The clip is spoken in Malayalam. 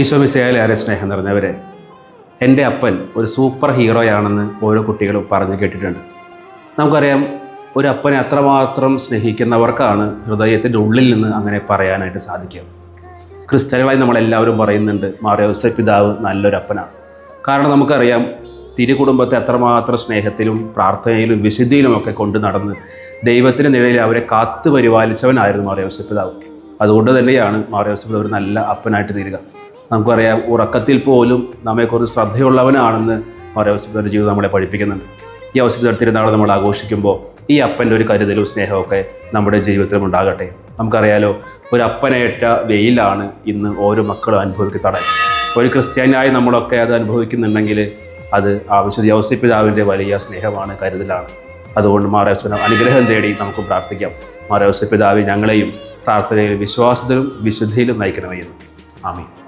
ഈശോ ആരെ സ്നേഹം നിറഞ്ഞവരെ? എന്റെ അപ്പൻ ഒരു സൂപ്പർ ഹീറോയാണെന്ന് ഓരോ കുട്ടികളും പറഞ്ഞു കേട്ടിട്ടുണ്ട്. നമുക്കറിയാം ഒരു അപ്പനെ അത്രമാത്രം സ്നേഹിക്കുന്നവർക്കാണ് ഹൃദയത്തിന്റെ ഉള്ളിൽ നിന്ന് അങ്ങനെ പറയാനായിട്ട് സാധിക്കുക. ക്രിസ്ത്യാനികളായി നമ്മളെല്ലാവരും പറയുന്നുണ്ട് മാറിയോസ പിതാവ് നല്ലൊരു അപ്പനാണ്. കാരണം നമുക്കറിയാം തിരു കുടുംബത്തെ അത്രമാത്രം സ്നേഹത്തിലും പ്രാർത്ഥനയിലും വിശുദ്ധിയിലുമൊക്കെ കൊണ്ടു നടന്ന് ദൈവത്തിന്റെ നിഴലിൽ അവരെ കാത്തു പരിപാലിച്ചവനായിരുന്നു മാറിയോസ പിതാവ്. അതുകൊണ്ട് തന്നെയാണ് മാറിയോസ പിതാവ് ഒരു നല്ല അപ്പനായിട്ട് തീരുക. നമുക്കറിയാം ഉറക്കത്തിൽ പോലും നമ്മെക്കുറിച്ച് ശ്രദ്ധയുള്ളവനാണെന്ന് മാറിയോസ പിതാവിന്റെ ജീവിതം നമ്മളെ പഠിപ്പിക്കുന്നുണ്ട്. ഈ അവസരത്തിൽ തിരുനാൾ നമ്മൾ ആഘോഷിക്കുമ്പോൾ ഈ അപ്പന്റെ ഒരു കരുതലും സ്നേഹമൊക്കെ നമ്മുടെ ജീവിതത്തിലും ഉണ്ടാകട്ടെ. നമുക്കറിയാലോ ഒരു അപ്പനേറ്റ വെയിലാണ് ഇന്ന് ഓരോ മക്കളും അനുഭവിക്കത്തട ഒരു ക്രിസ്ത്യാനിയായി നമ്മളൊക്കെ അത് അനുഭവിക്കുന്നുണ്ടെങ്കിൽ അത് ആവശ്യ യോസിപ്പിതാവിന്റെ വലിയ സ്നേഹമാണ് കരുതലാണ്. അതുകൊണ്ട് മാറേശ്വരം അനുഗ്രഹം തേടി നമുക്ക് പ്രാർത്ഥിക്കാം. മാറേശ്വര പിതാവ് ഞങ്ങളെയും പ്രാർത്ഥനയിൽ വിശ്വാസത്തിലും വിശുദ്ധിയിലും നയിക്കണമെന്ന് ആമീൻ.